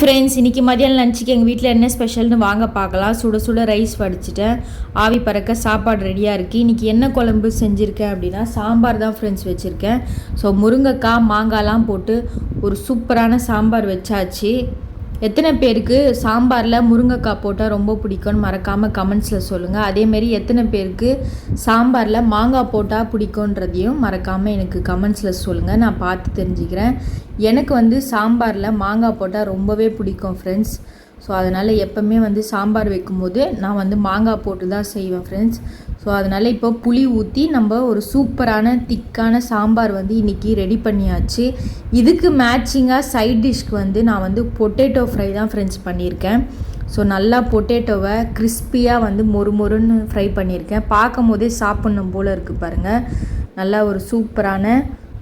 Friends இன்றைக்கி மதியம் லஞ்சுக்கு எங்கள் வீட்டில் என்ன ஸ்பெஷல்னு வாங்க பார்க்கலாம். சுட சுட ரைஸ் வடிச்சிட்டேன். ஆவி பறக்க சாப்பாடு ரெடியாக இருக்குது இன்றைக்கி என்ன குழம்பு செஞ்சுருக்கேன் அப்படின்னா சாம்பார் தான் ஃப்ரெண்ட்ஸ் வச்சுருக்கேன். ஸோ முருங்கைக்காய் மாங்காய்லாம் போட்டு ஒரு சூப்பரான சாம்பார் வச்சாச்சு. எத்தனை பேருக்கு சாம்பாரில் முருங்கைக்காய் போட்டால் ரொம்ப பிடிக்கும்னு மறக்காமல் கமெண்ட்ஸில் சொல்லுங்கள் அதேமாரி எத்தனை பேருக்கு சாம்பாரில் மாங்காய் போட்டால் பிடிக்குன்றதையும் மறக்காமல் எனக்கு கமெண்ட்ஸில் சொல்லுங்கள் நான் பார்த்து தெரிஞ்சுக்கிறேன். எனக்கு வந்து சாம்பாரில் மாங்காய் போட்டால் ரொம்பவே பிடிக்கும் ஃப்ரெண்ட்ஸ் ஸோ அதனால் எப்போவுமே வந்து சாம்பார் வைக்கும்போது நான் வந்து மாங்காய் போட்டு தான் செய்வேன் ஃப்ரெண்ட்ஸ் ஸோ அதனால் இப்போ புளி ஊற்றி நம்ம ஒரு சூப்பரான திக்கான சாம்பார் வந்து இன்றைக்கி ரெடி பண்ணியாச்சு. இதுக்கு மேட்சிங்காக சைட் டிஷ்க்கு வந்து நான் வந்து பொட்டேட்டோ ஃப்ரை தான் ஃப்ரெண்ட்ஸ் பண்ணியிருக்கேன். ஸோ நல்லா பொட்டேட்டோவை கிறிஸ்பியாக வந்து மொறு மொறுன்னு ஃப்ரை பண்ணியிருக்கேன். பார்க்கும் போதே சாப்பிட்ணும் போல் இருக்குது பாருங்கள் நல்லா ஒரு சூப்பரான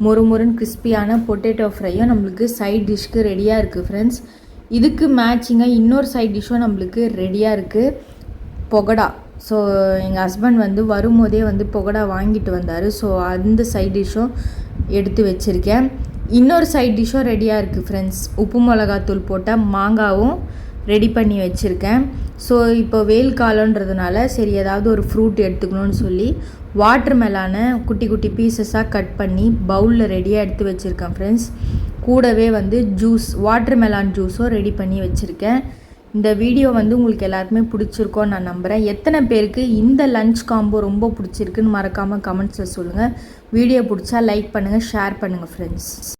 மொறு மொறுன்னு கிறிஸ்பியான பொட்டேட்டோ ஃப்ரையும் நம்மளுக்கு சைட் டிஷ்க்கு ரெடியாக இருக்குது ஃப்ரெண்ட்ஸ் இதுக்கு மேட்சிங்காக இன்னொரு சைட் டிஷ்ஷும் நம்மளுக்கு ரெடியாக இருக்குது பொகடா. ஸோ எங்கள் ஹஸ்பண்ட் வந்து வரும்போதே வந்து பொகடா வாங்கிட்டு வந்தார். ஸோ அந்த சைட் டிஷ்ஷும் எடுத்து வச்சுருக்கேன். இன்னொரு சைட் டிஷ்ஷும் ரெடியாக இருக்குது ஃப்ரெண்ட்ஸ் உப்பு மிளகாத்தூள் போட்ட மாங்காவும் ரெடி பண்ணி வச்சுருக்கேன். ஸோ இப்போ வெயில் காலன்றதுனால சரி ஏதாவது ஒரு ஃப்ரூட் எடுத்துக்கணும்னு சொல்லி வாட்டர் மெலானை குட்டி குட்டி பீசஸாக கட் பண்ணி பவுலில் ரெடியாக எடுத்து வச்சுருக்கேன் ஃப்ரெண்ட்ஸ் கூடவே வந்து ஜூஸ் வாட்டர் மெலான் ஜூஸும் ரெடி பண்ணி வச்சுருக்கேன். இந்த வீடியோ வந்து உங்களுக்கு எல்லாருக்குமே பிடிச்சிருக்கோன்னு நான் நம்புகிறேன் எத்தனை பேருக்கு இந்த லஞ்ச் காம்போ ரொம்ப பிடிச்சிருக்குன்னு மறக்காமல் கமெண்ட்ஸில் சொல்லுங்கள் வீடியோ பிடிச்சா லைக் பண்ணுங்கள் ஷேர் பண்ணுங்கள் ஃப்ரெண்ட்ஸ்